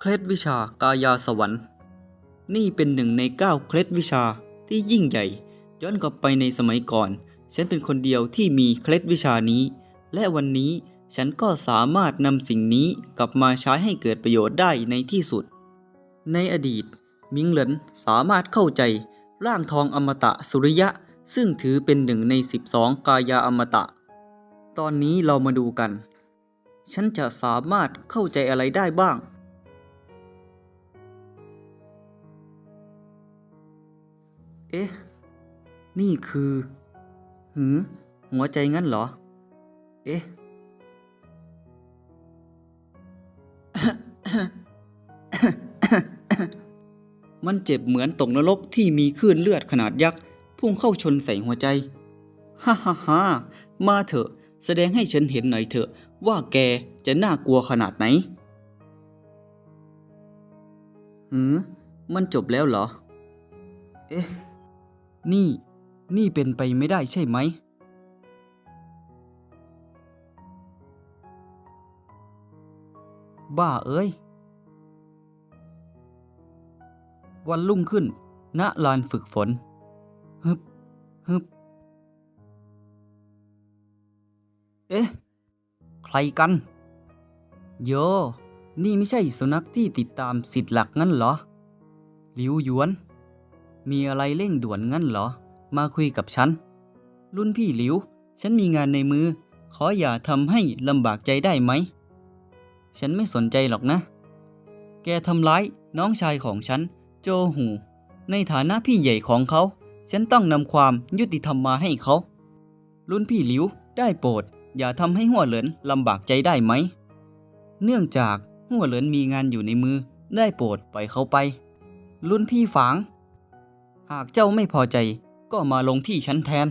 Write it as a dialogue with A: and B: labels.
A: เคล็ดวิชากายาสวรรค์ นี่เป็นหนึ่งในเก้าเคล็ดวิชาที่ยิ่งใหญ่ ย้อนกลับไปในสมัยก่อน ฉันเป็นคนเดียวที่มีเคล็ดวิชานี้ และวันนี้ฉันก็สามารถนำสิ่งนี้กลับมาใช้ให้เกิดประโยชน์ได้ในที่สุด ในอดีต มิงเหลินสามารถเข้าใจ ร่างทองอมตะสุริยะ ซึ่งถือเป็นหนึ่งใน 12 กายาอมตะ ตอนนี้เรามาดูกัน ฉันจะสามารถเข้าใจอะไรได้บ้าง เอ๊ะ นี่คือหือหัวใจงั้นเหรอ เอ๊ะ มันเจ็บเหมือนตกนรกที่มีคลื่นเลือดขนาดยักษ์ พุ่งเข้าชนใส่หัวใจ ฮ่าฮ่าฮ่ามาเถอะ แสดงให้ฉันเห็นหน่อยเถอะ ว่าแกจะน่ากลัวขนาดไหนหือมันจบแล้วเหรอ เอ๊ะ นี่ นี่เป็นไปไม่ได้ใช่ไหม บ้าเอ้ย วันรุ่งขึ้น ณ ลานฝึกฝน ฮึบ ฮึบ เอ๊ะ ใครกัน โย นี่ไม่ใช่สุนัขที่ติดตามสิทธิ์หลักงั้นเหรอ หลิวหยวน มีอะไรเร่งด่วนงั้นเหรอ มาคุยกับฉัน รุ่นพี่หลิว ฉันมีงานในมือ ขออย่าทำให้ลำบากใจได้ไหม ฉันไม่สนใจหรอกนะ แกทำร้ายน้องชายของฉัน โจหู ในฐานะพี่ใหญ่ของเขา ฉันต้องนำความยุติธรรมมาให้เขา รุ่นพี่หลิว ได้โปรด อย่าทำให้หัวเหลินลำบากใจได้ไหม เนื่องจากหัวเหลินมีงานอยู่ในมือ ได้โปรดปล่อยเขาไป รุ่นพี่ฝาง หากเจ้าไม่พอใจก็มาลงที่ฉันแทน